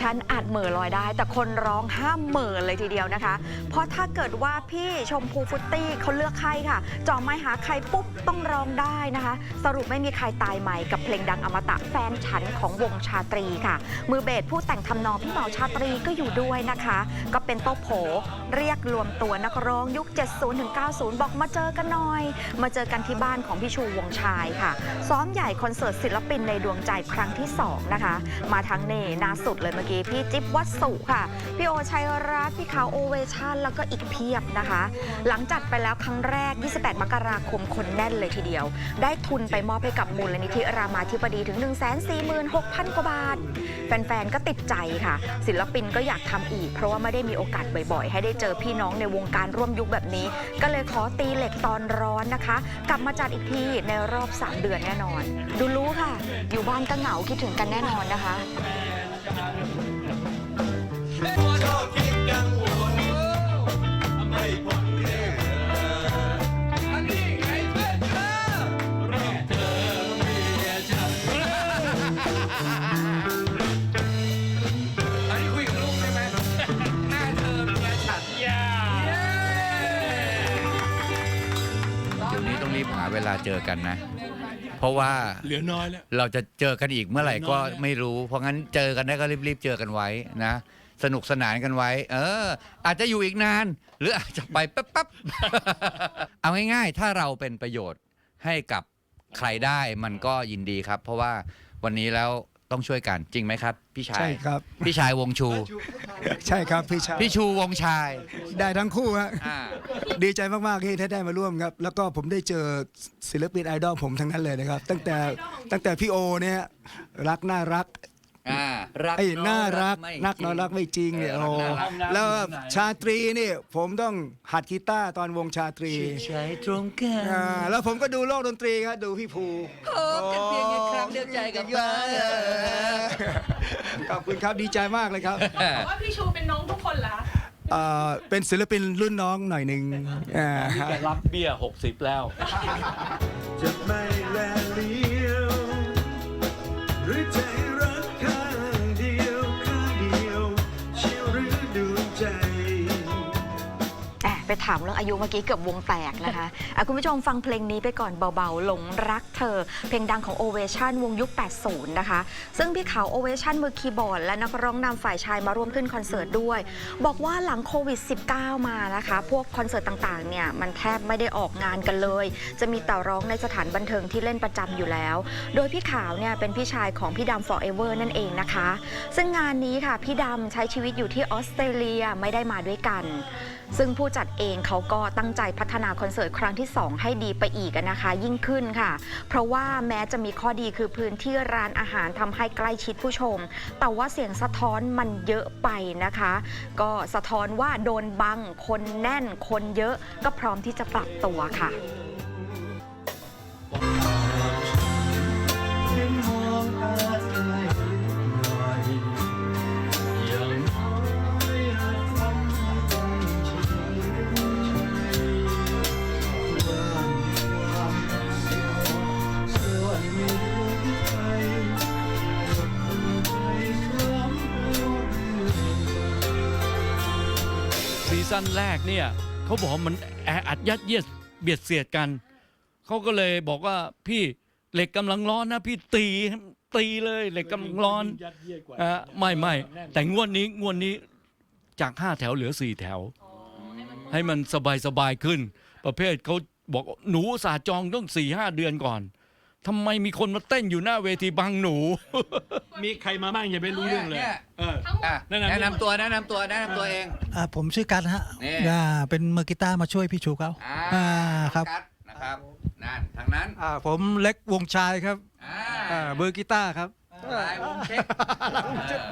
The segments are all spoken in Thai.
ฉันอาจเหม่อลอยได้ แต่คนร้องห้ามเหม่อเลยทีเดียวนะคะ เพราะถ้าเกิดว่าพี่ชมพูฟุตตี้เขาเลือกใครค่ะจอไม้หาใครปุ๊บต้องร้องได้นะคะ สรุปไม่มีใครตายใหม่กับเพลงดังอมตะแฟนฉันของวงชาตรีค่ะ มือเบสผู้แต่งทำนองพี่เหมาชาตรีก็อยู่ด้วยนะคะ ก็เป็นโต๊ะโผเรียกรวมตัวนักร้องยุค 70-90 บอกมาเจอกันหน่อย มาเจอกันที่บ้านของพี่ชูวงชายค่ะ ซ้อมใหญ่คอนเสิร์ตศิลปินในดวงใจครั้งที่2นะคะ มาทั้งเนนาสุดเลยเมื่อกี้พี่จิ๊บวัดสุค่ะ พี่โอชัยรัตน์พี่ขาวโอเวชั่น แล้วก็อีกเพียบนะคะ หลังจัดไปแล้วครั้งแรก 28 มกราคมคนแน่นเลยทีเดียว ได้ทุนไปมอบให้กับมูลนิธิรามาธิบดีถึง 146,000 กว่าบาท แฟนๆ ก็ติดใจค่ะ ศิลปินก็อยากทำอีก เพราะว่าไม่ได้มีโอกาสบ่อยๆ ให้ได้เจอพี่น้องในวงการร่วมยุคแบบนี้ ก็เลยขอตีเหล็กตอนร้อนนะคะ กลับมาจัดอีกทีในรอบ 3 เดือนแน่นอน ดูรู้ค่ะ อยู่บ้านก็เหงาคิดถึงกันแน่นอนนะคะ อันนี้คุยกับลูกใช่ไหมหน้าเธอเมียฉันยาเดี๋ยวนี้ต้องรีบหาเวลาเจอกันนะ เพราะว่าเหลือน้อยแล้ว เราจะเจอกันอีกเมื่อไหร่ก็น้อยแล้วไม่รู้ เพราะงั้นเจอกันได้ก็รีบๆเจอกันไว้นะ สนุกสนานกันไว้ เออ อาจจะอยู่อีกนาน หรืออาจจะไปแป๊บๆ เอาง่ายๆ ถ้าเราเป็นประโยชน์ให้กับใครได้มันก็ยินดีครับ เพราะว่าวันนี้แล้ว ต้องช่วยกันจริงไหมครับ พี่ชายใช่ครับ พี่ชายวงชู ใช่ครับพี่ชายพี่ชูวงชายได้ทั้งคู่ฮะอ่าดีใจมากๆที่ได้มาร่วมครับ แล้วก็ผมได้เจอศิลปินไอดอลผมทั้งนั้นเลยนะครับ ตั้งแต่ตั้งแต่พี่โอเนี่ยรักน่ารัก อ่ารักไอ้น้อยน่ารักไม่นักจริงน้อยรักไม่จริงเนี่ยเออโอ้รักน่ารัก แล้วชาตรีนี่ผมต้องหัดกีตาร์ตอนวงชาตรีใช้ตรงกันอ่าแล้วผมก็ดูโลกดนตรีครับดูพี่ภูพบกันเพียงแค่ครั้งเดียวใจกับบ้านขอบคุณครับดีใจมากเลยครับว่าพี่ชูเป็นน้องทุกคนเหรอคะอ่าเป็นศิลปินรุ่นน้องหน่อยหนึ่งอ่านี่แกรับเบี้ย 60 แล้ว จะไม่แลเลี้ ถามเรื่องอายุเมื่อกี้เกือบวงแตกนะคะอะคุณผู้ชมฟังเพลงนี้ไปก่อนเบาๆ หลงรักเธอ เพลงดังของ Ovation วงยุค 80 นะคะ ซึ่งพี่เขา Ovation มือคีย์บอร์ด และนักร้องนำฝ่ายชายมาร่วมขึ้นคอนเสิร์ตด้วย บอกว่าหลังโควิด -19 มานะคะ พวกคอนเสิร์ตต่างๆ เนี่ย มันแทบไม่ได้ออกงานกันเลย จะมีแต่ร้องในสถานบันเทิงที่เล่นประจำอยู่แล้ว โดยพี่ขาวเนี่ยเป็นพี่ชายของพี่ดำ forever นั่นเองนะคะ ซึ่งงานนี้ค่ะพี่ดำใช้ชีวิตอยู่ที่ออสเตรเลียไม่ได้มาด้วยกัน ซึ่งผู้จัดเองเขาก็ตั้งใจพัฒนาคอนเสิร์ตครั้งที่ 2 ให้ดีไปอีกนะคะ ยิ่งขึ้นค่ะ เพราะว่าแม้จะมีข้อดีคือพื้นที่ร้านอาหารทำให้ใกล้ชิดผู้ชม แต่ว่าเสียงสะท้อนมันเยอะไปนะคะ ก็สะท้อนว่าโดนบังคนแน่นคนเยอะก็พร้อมที่จะปรับตัวค่ะ ซีซั่นแรกเนี่ยเขาบอกว่ามันแออัดยัดเยียดเบียดเสียดกัน เขาก็เลยบอกว่าพี่เหล็กกำลังร้อนนะพี่ตีตีเลยเหล็กกำลังร้อนอ่าไม่ไม่แต่งวดนี้งวดนี้จากห้าแถวเหลือสี่แถว ให้มันสบายสบายขึ้น ประเภทเขาบอกหนูอุตสาห์จองต้องสี่ห้าเดือนก่อน ทำไมมีคนมาเต้นอยู่หน้าเวทีบังหนู มีใครมาบ้างยังไม่รู้เรื่องเลยนี่เอออะแนะนำ แนะนำตัวแนะนำตัวแนะนำตัวเอง อ่าผมชื่อกันฮะนี่ อ่าเป็นมือกีตาร์มาช่วยพี่ชูเขาอ่าอ่าครับ กัดนะครับนั่นทางนั้นอ่าผมเล็กวงชายครับอ่าอ่าเบอร์กีตาร์ครับลายวงเช็ค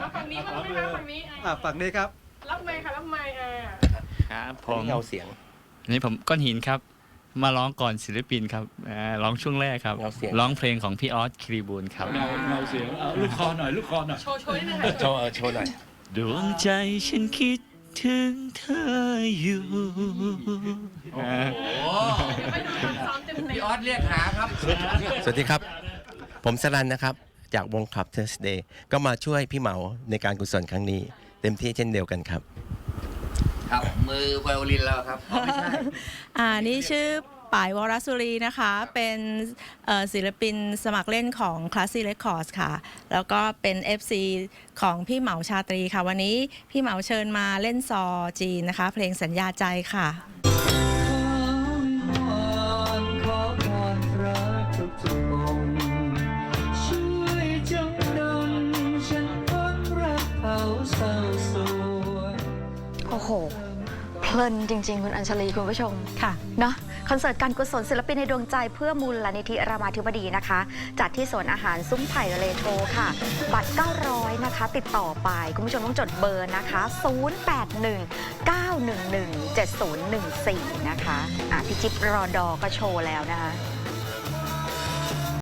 มาฝั่งนี้บ้างไหมคะฝั่งนี้อะอ่าฝั่งนี้ครับ รับไมค์ค่ะรับไมค์อะครับผม เงาเสียง นี่ผมก้อนหินครับ มาร้องก่อนศิลปินครับอ่าร้องช่วงแรกครับร้องเพลงของพี่ออสครีบูลครับเงาเงาเสียงเอาลูกคอหน่อย ลูกคอหน่อย โชว์โชว์นิดนึงค่ะโชว์เออโชว์หน่อย ดวงใจฉันคิดถึงเธออยู่อ่าโอ้ไม่ดูซ้อมเต็มเต็พี่มออสเรียกหาครับ สวัสดีครับ ผมสรันนะครับ จากวงคลับเทสเดย์ก็มาช่วยพี่เหมาในการกุศลครั้งนี้ เต็มที่เช่นเดียวกันครับ ครับ มือไวโอลินแล้วครับอ๋อไม่ใช่ อ่านี่ชื่อป่ายวรสุรีนะคะ เป็นเอ่อศิลปินสมัครเล่นของ Classy Records ค่ะ แล้วก็เป็น FC ของพี่เหมาชาตรีค่ะ วันนี้พี่เหมาเชิญมาเล่นซอจีนนะคะ เพลงสัญญาใจค่ะ โอ้โห เพลินจริง ๆ คุณอัญชลีคุณผู้ชมค่ะเนาะคอนเสิร์ตการกุศลศิลปินในดวงใจเพื่อมูลนิธิรามาธิบดีนะคะ จัดที่สวนอาหารซุ้มไผ่เรโทรค่ะ บัตร 900 นะคะ ติดต่อไป คุณผู้ชมต้องจดเบอร์นะคะ 081 911 7014 นะคะอะพี่จิ๊บรอดอก็โชว์แล้วนะคะ